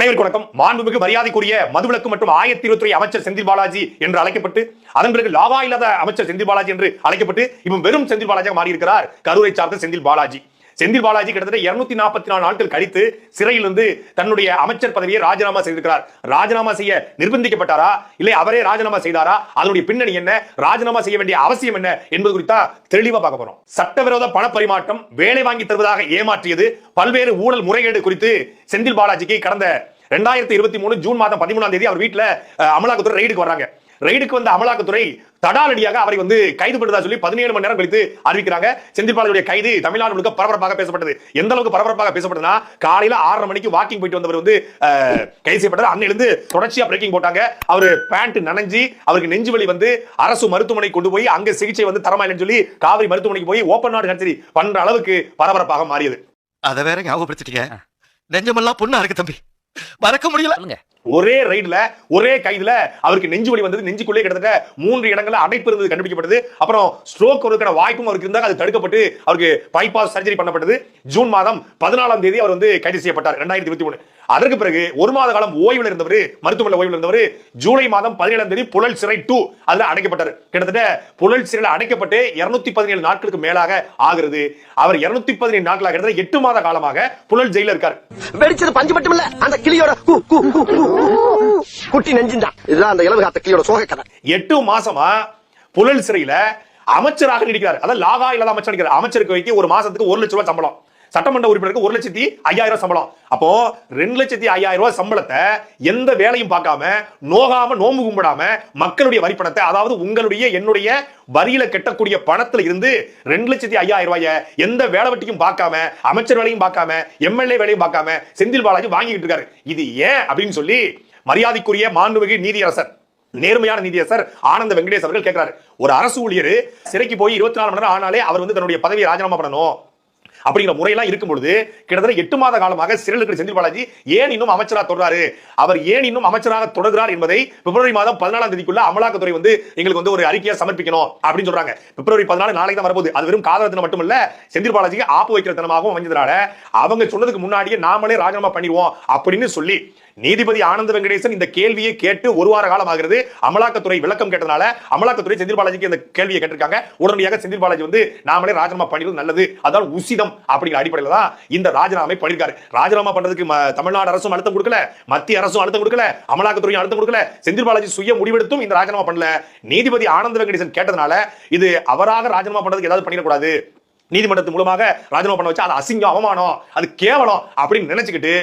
அனைவருக்கு வணக்கம். மாண்புமிகு மரியாதைக்குரிய மதுவிலக்கு மற்றும் ஆயிரத்தி இருபத்தி அமைச்சர் செந்தில் பாலாஜி என்று அழைக்கப்பட்டு அதன் பிறகு லாபா இல்லாத அமைச்சர் செந்தில் பாலாஜி என்று அழைக்கப்பட்டு இப்போ வெறும் செந்தில் பாலாஜியாக மாறியிருக்கிறார். கரூரை சார்ந்த செந்தில் பாலாஜி. செந்தில் பாலாஜி கிட்டத்தட்ட இருநூத்தி நாற்பத்தி நாலு நாட்கள் கழித்து சிறையிலிருந்து தன்னுடைய அமைச்சர் பதவியை ராஜினாமா செய்திருக்கிறார். ராஜினாமா செய்ய நிர்பந்திக்கப்பட்டாரா? இல்லை அவரே ராஜினாமா செய்தாரா? அதனுடைய பின்னணி என்ன? ராஜினாமா செய்ய வேண்டிய அவசியம் என்ன என்பது குறித்தா தெளிவா பார்க்க போறோம். சட்டவிரோத பண பரிமாற்றம் வேலை வாங்கி தருவதாக ஏமாற்றியது பல்வேறு ஊழல் முறைகேடு குறித்து செந்தில் பாலாஜிக்கு கடந்த ரெண்டாயிரத்தி இருபத்தி மூணு ஜூன் மாதம் பதிமூணாம் தேதி அவர் வீட்டில் அமலாக்கத்துறை ரெய்டுக்கு வர்றாங்க. ரெய்டுக்கு வந்த அமலாக்கத்துறை தடாலடியாக அவரை வந்து கைது பண்ணுறதா சொல்லி பதினேழு மணி நேரம் கழித்து அறிவிக்கிறாங்க. செந்தில் பாலாஜியுடைய கைது தமிழ்நாடு முழுக்க பரபரப்பாக பேசப்பட்டது. எந்த அளவுக்கு பரபரப்பாக பேசப்பட்டதுன்னா காலையில ஆறரை மணிக்கு வாக்கிங் போயிட்டு வந்தவர் வந்து அஹ், கைது செய்யப்பட்டார். அன்னையிலிருந்து தொடர்ச்சியா பிரேக்கிங் போட்டாங்க. அவர் பேண்ட் நனைஞ்சி அவருக்கு நெஞ்சு வலி வந்து அரசு மருத்துவமனை கொண்டு போய் அங்க சிகிச்சை வந்து தரமா இல்லைன்னு சொல்லி காவிரி மருத்துவமனைக்கு போய் ஓப்பன் நாடு கச்சேரி பண்ற அளவுக்கு பரபரப்பாக மாறியது. அத வேற ஞாபகப்படுத்திட்டீங்க. நெஞ்சமெல்லாம் பொண்ணா இருக்கு தம்பி. மறக்க முடியல. ஒரே ரைடுல ஒரே கைதுல அவருக்கு நெஞ்சு வலி வந்தது. நெஞ்சுக்குள்ளே கிட்டத்தட்ட மூன்று இடங்கள்ல அடைப்பு இருந்தது கண்டுபிடிக்கப்பட்டது. அப்புறம் ஸ்ட்ரோக் வருவதற்கான வாய்ப்பும் அவருக்கு இருந்தால் அது தடுக்கப்பட்டு அவருக்கு பைபாஸ் சர்ஜரி பண்ணப்பட்டது. ஜூன் மாதம் பதினாலாம் தேதி அவர் வந்து கைது செய்யப்பட்டார் ரெண்டாயிரத்தி இருபத்தி மூணு. அதற்கு பிறகு ஒரு மாத காலம் ஓய்வில் இருந்தவர் மருத்துவமனை ஓய்வில் இருந்தவர் ஜூலை மாதம் பதினேழாம் தேதி புழல் சிறை டூ அதுல அடைக்கப்பட்டார். கிட்டத்தட்ட புழல் சிறையில் அடைக்கப்பட்டு இருநூத்தி பதினேழு நாட்களுக்கு மேலாக ஆகிறது. அவர் இருநூத்தி பதினேழு நாட்களாக கிட்டத்தட்ட எட்டு மாத காலமாக புழல் ஜெயில இருக்கார். வெடிச்சது பஞ்சு மட்டும் இல்ல அந்த கிளியோட குட்டி நெஞ்சின்றான் இதுதான் அந்த இளவு காத்த கிளியோட சோக கதை. எட்டு மாசமா புழல் சிறையில அமைச்சராக நீடிக்கிறார். அதான் லாகா இல்லாத அமைச்சர் நீடிக்கிறார் அமைச்சருக்கு வைக்க ஒரு மாசத்துக்கு ஒரு லட்சம் ரூபாய் சம்பளம். சட்டமன்ற உறுப்பினருக்கு ஒரு லட்சத்தி ஐயாயிரம் சம்பளம். அப்போ ரெண்டு லட்சத்தி ஐயாயிரம் ரூபாய் சம்பளத்தை எந்த வேலையும் பார்க்காம நோகாம நோம்பு கும்பிடாம மக்களுடைய வரி பணத்தை அதாவது உங்களுடைய என்னுடைய வரியில கட்டக்கூடிய பணத்துல இருந்து ரெண்டு லட்சத்தி ஐயாயிரம் ரூபாய எந்த வேலை வட்டியும் பார்க்காம அமைச்சர் வேலையும் பார்க்காம எம்எல்ஏ வேலையும் பார்க்காம செந்தில் பாலாஜி வாங்கிட்டு இருக்காரு. இது ஏன் அப்படின்னு சொல்லி மரியாதைக்குரிய மாண்புமிகு நீதியரசர் நேர்மையான நீதியரசர் ஆனந்த வெங்கடேஷ் அவர்கள் கேட்கிறாரு. ஒரு அரசு ஊழியர் சிறைக்கு போய் இருபத்தி நாலு மணி நேரம் ஆனாலே அவர் வந்து தன்னுடைய பதவியை ராஜினாமா பண்ணணும். அப்படிங்கிற முறையெல்லாம் இருக்கும் பொழுது கிட்டத்தட்ட எட்டு மாத காலமாக சிறையில் இருக்கிற செந்தில் பாலாஜி ஏன் இன்னும் அமைச்சராக தொடர்றாரு அவர் ஏன் இன்னும் அமைச்சராக தொடர்கிறார் என்பதை பிப்ரவரி மாதம் பதினாலாம் தேதிக்குள்ள அமலாக்கத்துறை வந்து எங்களுக்கு வந்து ஒரு அறிக்கையை சமர்ப்பிக்கணும் அப்படின்னு சொல்றாங்க. பிப்ரவரி பதினாலு நாளைக்கு தான் வரப்போகுது. அது வெறும் காதல தினம் மட்டுமல்ல செந்தில் பாலாஜிக்கு ஆப்பு வைக்கிற தினமாகவும் அமைஞ்சதுனால அவங்க சொன்னதுக்கு முன்னாடியே நாமளே ராஜினாமா பண்ணிடுவோம் அப்படின்னு சொல்லி நீதிபதி ஆனந்த வெங்கடேசன் இந்த கேள்வியை கேட்டு ஒரு வார காலம் ஆகிறது அமலாக்கத்துறை விளக்கம் கேட்டதுனால அமலாக்கத்துறை செந்தில் பாலாஜிக்கு இந்த கேள்வியை கேட்டிருக்காங்க. உடனடியாக செந்தில் பாலாஜி வந்து நாமளே ராஜினாமா பண்ணிடுவது நல்லது. அதான் உசிதம் அப்படிங்கிற அடிப்படையில் தான் இந்த ராஜினாமை பண்ணிருக்காரு ராஜினாமா பண்றதுக்கு தமிழ்நாடு அரசும் அழுத்தம் கொடுக்கல. மத்திய அரசும் அழுத்தம் கொடுக்கல. அமலாக்கத்துறையும் அழுத்தம் கொடுக்கல. செந்தில் பாலாஜி சுய முடிவெடுத்தும் இந்த ராஜினாமா பண்ணல. நீதிபதி ஆனந்த வெங்கடேசன் கேட்டதுனால இது அவராக ராஜினாமா பண்றதுக்கு ஏதாவது பண்ணிடக்கூடாது. நீதிமன்றத்து மூலமாக ராஜினாமா பண்ண வச்சு அது அசிங்கம் அவமானம் அது கேவலம் அப்படின்னு நினைச்சுக்கிட்டு